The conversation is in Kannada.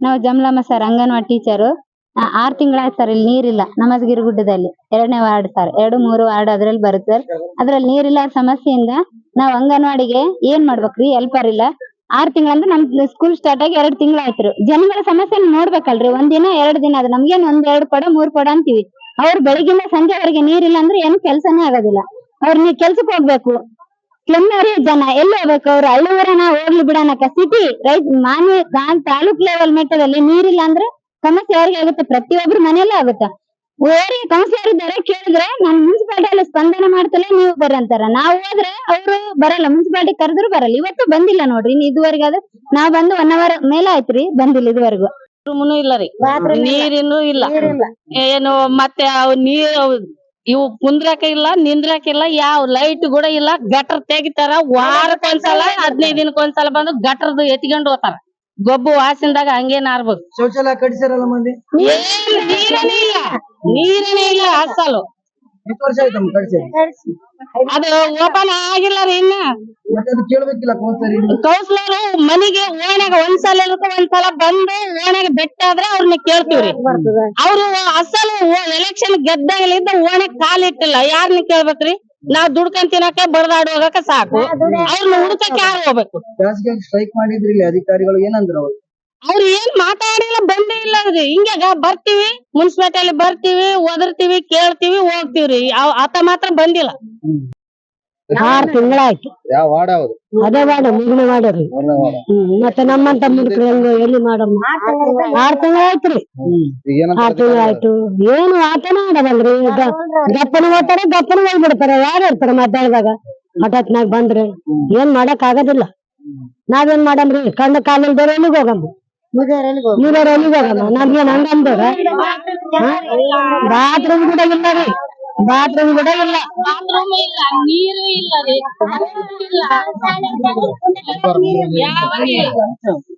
ನಾವು ಜಮಲಮ್ಮ ಸರ್ ಅಂಗನವಾಡಿ ಟೀಚರು ಆರು ತಿಂಗಳಾಯ್ತು ಸರ್, ಇಲ್ಲಿ ನೀರಿಲ್ಲ. ನಮಸ್ಗಿರಿ ಗುಡ್ಡದಲ್ಲಿ. ಎರಡನೇ ವಾರ್ಡ್ ಸರ್. ಎರಡು, ಮೂರು ವಾರ್ಡ್ ಅದ್ರಲ್ಲಿ ಬರುತ್ತೆ ಸರ್. ಅದ್ರಲ್ಲಿ ನೀರಿಲ್ಲ ಸಮಸ್ಯೆಯಿಂದ ನಾವ್ ಅಂಗನವಾಡಿಗೆ ಏನ್ ಮಾಡ್ಬೇಕ್ರಿ? ಹೆಲ್ಪರ್ ಇಲ್ಲ. ಆರ್ ತಿಂಗಳಂದ್ರೆ ನಮ್ ಸ್ಕೂಲ್ ಸ್ಟಾರ್ಟ್ ಆಗಿ ಎರಡ್ ತಿಂಗಳಾಯ್ತು ಜನಗಳ ಸಮಸ್ಯೆ ನೋಡ್ಬೇಕಲ್ರಿ. ಒಂದಿನ ದಿನ, ಎರಡ್ ದಿನ ಅದು. ನಮ್ಗೇನ್ ಒಂದ್, ಎರಡ್ ಕೊಡ, ಮೂರ್ ಕೊಡ ಅಂತೀವಿ. ಅವ್ರು ಬೆಳಿಗ್ಗಿಂದ ಸಂಜೆವರೆಗೆ ನೀರಿಲ್ಲ ಅಂದ್ರೆ ಏನ್ ಕೆಲ್ಸನೇ ಆಗೋದಿಲ್ಲ. ಅವ್ರ ನೀ ಕೆಲ್ಸಕ್ಕೆ ಹೋಗ್ಬೇಕು. ಸ್ಲಮ್ನವ್ರಿ ಜನ, ಎಲ್ಲಿ ಹೋಗ್ಬೇಕು ಅವ್ರು? ಹಳ್ಳಿವರನ ಹೋಗ್ಲಿ ಬಿಡನಕ ಸಿಟಿ ರೈತ, ಮಾನ್ಯ ತಾಲೂಕ್ ಲೆವೆಲ್ ಮಟ್ಟದಲ್ಲಿ ನೀರಿಲ್ಲ ಅಂದ್ರೆ ಸಮಸ್ಯೆ ಯಾರಿಗೆ ಆಗುತ್ತೆ ಪ್ರತಿಯೊಬ್ರು ಮನೆಯಲ್ಲೇ ಆಗುತ್ತೆ. ಓರಿ ಕೌನ್ಸಿಲರ್ ಇದ್ದಾರೆ ಕೇಳಿದ್ರೆ ನಾನ್ ಮುನ್ಸಿಪಾಲಿಟಿಯಲ್ಲಿ ಸ್ಪಂದನೆ ಮಾಡ್ತಲೇ ನೀವು ಬರ್ರಿ ಅಂತಾರ. ನಾವು ಹೋದ್ರೆ ಅವರು ಬರಲ್ಲ ಮುನ್ಸಿಪಾಲಿಟಿ ಕರೆದ್ರು ಬರಲ್ಲ. ಇವತ್ತು ಬಂದಿಲ್ಲ ನೋಡ್ರಿ ಇನ್ ಇದುವರೆಗೆ ಆದ್ರೆ ನಾವ್ ಬಂದು ಒನ್ ಅವರ್ ಮೇಲೆ ಆಯ್ತ್ರಿ ಬಂದಿಲ್ಲ ಇದುವರೆಗೂ. ಇಲ್ಲ ರೀ. ನೀರಿನೂ ಇಲ್ಲ. ಏನು ಮತ್ತೆ ಅವ್ ನೀರ್ ಇವು ಕುಂದ್ರಾಕ ಇಲ್ಲ ನಿಂದ್ರಾಕ ಇಲ್ಲ ಯಾವ ಲೈಟ್ ಕೂಡ ಇಲ್ಲ. ಗಟರ್ ತೆಗಿತಾರ ವಾರಕ್ಕೊಂದ್ಸಲ ಹದಿನೈದು ದಿನಕ್ಕೊಂದ್ಸಲ ಬಂದು ಗಟರ್ದು ಎತ್ಕೊಂಡು ಹೋಗ್ತಾರ. ಗೊಬ್ಬು ವಾಸಿನದಾಗ ಹಂಗೆ ನಾರ್ಬೇಕು ಶೌಚಾಲಯ ಕಟ್ಟಿಸಿರಲ್ಲ ಮಂದಿ? ನೀರನೇ ಇಲ್ಲ. ನೀರನೇ ಇಲ್ಲ ಅಸಲು ಎಷ್ಟು ವರ್ಷ ಆಯ್ತಮ್ಮ ಕಟ್ಟಿಸಿ ಅದು ಓಪನ್ ಆಗಿಲ್ಲ ರೀ ಇನ್ನ. ಮತ್ತೆ ಅದು ಕೇಳ್ಬೇಕಿಲ್ಲ ಕೌನ್ಸಿಲರ್ ಕೌನ್ಸಿಲರ್ ಓಣೆಗೆ ಓಣ್ಯಾಗ ಒಂದ್ಸಲ ಇರುತ್ತೆ ಒಂದ್ಸಲ ಬಂದು ಓಣ್ಯಾಗ ಬೆಟ್ಟ ಆದ್ರೆ ಅವ್ರನ್ನ ಕೇಳ್ತೀವ್ರಿ ಅವ್ರು ಅಸಲು ಎಲೆಕ್ಷನ್ ಗೆದ್ದಾಗಲಿದ್ದ ಓಣ್ಯಾಗ ಕಾಲಿಟ್ಟಿಲ್ಲ ಯಾರನ್ನ ಕೇಳ್ಬೇಕ್ರಿ? ನಾವ್ ದುಡ್ಕೊಂಡ್ ತಿನ್ನಕ ಬಡದಾಡ್ ಹೋಗಕ ಸಾಕು. ಅವ್ರನ್ನ ಹುಡುಕಕ್ಕೆ ಯಾರು ಹೋಗ್ಬೇಕು? ಬೇಸಿಗೆ ಸ್ಟ್ರೈಕ್ ಮಾಡಿದ್ರಿ ಇಲ್ಲಿ ಅಧಿಕಾರಿಗಳು ಏನಂದ್ರು ಅವ್ರು? ಅವ್ರು ಏನ್ ಮಾತಾಡಿಲ್ಲ ಬಂದೇ ಇಲ್ಲ ರೀ ಹಿಂಗ ಬರ್ತೀವಿ ಮುನ್ಸಿಪಾಲ್ಟಿ ಬರ್ತೀವಿ ಒದರ್ತೀವಿ ಕೇಳ್ತೀವಿ ಹೋಗ್ತಿವ್ರಿ. ಅವ್ ಆತ ಮಾತ್ರ ಬಂದಿಲ್ಲ. ಆರ್ ತಿಂಗಳಾಯ್ತು. ಯಾವ ವಾರ್ಡ್ ಯಾವ್ದು ಅದೇ ವಾಡ ಮುಗಿನ ಮಾಡ್ರಿ ಮತ್ತೆ ನಮ್ಮಂತ ಮುದುಕರು ಹೆಂಗ ಎಲ್ಲಿ ಮಾಡಮ್ಮ ಆರ್ ತಿಂಗಳಾಯ್ತ್ರಿ ಆರ್ ತಿಂಗಳಾಯ್ತು ಏನು ಆಟನೇ ಆಡಬಲ್ರಿ ಗಪ್ಪನ ಹೋಗ್ತಾರೆ ಗಪ್ಪನ ಹೋಗ್ಬಿಡ್ತಾರೆ. ಯಾರು ಇರ್ತಾರೆ ಮಧ್ಯಾಹ್ನದಾಗ? ಹಠಾತ್ನಾಗ ಬಂದ್ರೆ. ಏನ್ ಮಾಡಕ್ ಆಗೋದಿಲ್ಲ ನಾವೇನ್ ಮಾಡಮ್ರಿ? ಕಣ್ಣ ಬೇರೆ ಎಲ್ಲಿಗೆ ಹೋಗಮ್ಮ ನೀವ್ರ ಎಲ್ಲಿಗೆ ಹೋಗಮ್ಮ ನಮ್ಗೇನ್ ಹಂಗಂದವ್ರ ಬಾತ್ರೂಮ್ ಕೂಡ ಇಲ್ಲ ರೀ. ಬಾತ್ರೂಮ್ ಕೂಡ ಇಲ್ಲ ಬಾತ್ರೂಮ್ ಇಲ್ಲ ನೀರು ಇಲ್ಲ ರೀ ಇಲ್ಲ ಯಾವ ಇಲ್ಲ.